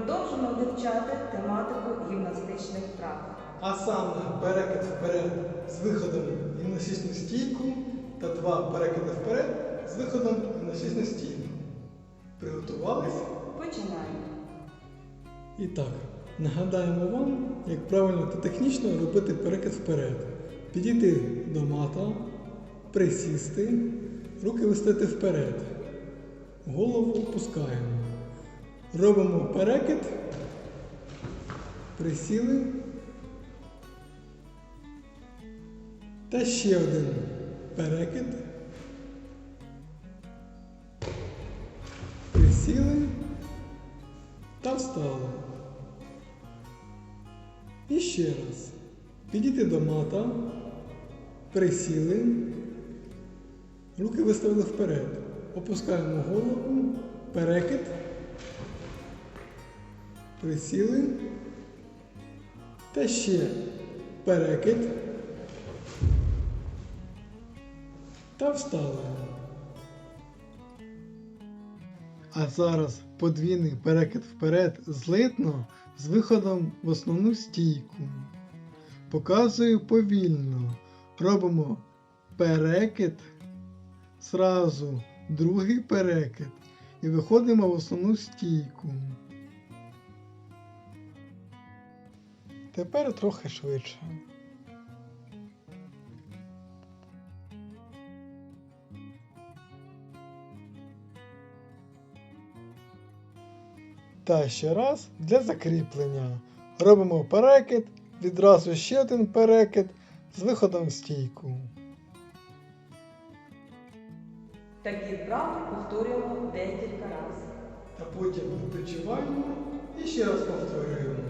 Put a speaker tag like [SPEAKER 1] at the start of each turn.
[SPEAKER 1] продовжимо вивчати тематику гімнастичних вправ.
[SPEAKER 2] А саме перекид вперед з виходом в гімнастичну стійку та два перекиди вперед з виходом в гімнастичну стійку. Приготувались?
[SPEAKER 1] Починаємо.
[SPEAKER 2] І так, нагадаємо вам, як правильно та технічно робити перекид вперед. Підійти до мата, присісти, руки вистати вперед. Голову опускаємо. Робимо перекид. Присіли. Та ще один перекид. Присіли та встали. І ще раз. Підійти до мата, присіли, руки виставили вперед. Опускаємо голову, перекид, присіли. Та ще перекид. Та встали. А зараз подвійний перекид вперед злитно з виходом в основну стійку. Показую повільно. Робимо перекид, зразу другий перекид і виходимо в основну стійку. Тепер трохи швидше. Та ще раз для закріплення. Робимо перекид, відразу ще один перекид з виходом в стійку.
[SPEAKER 1] Такі вправи повторюємо декілька разів.
[SPEAKER 2] Та потім відпочиваємо і ще раз повторюємо.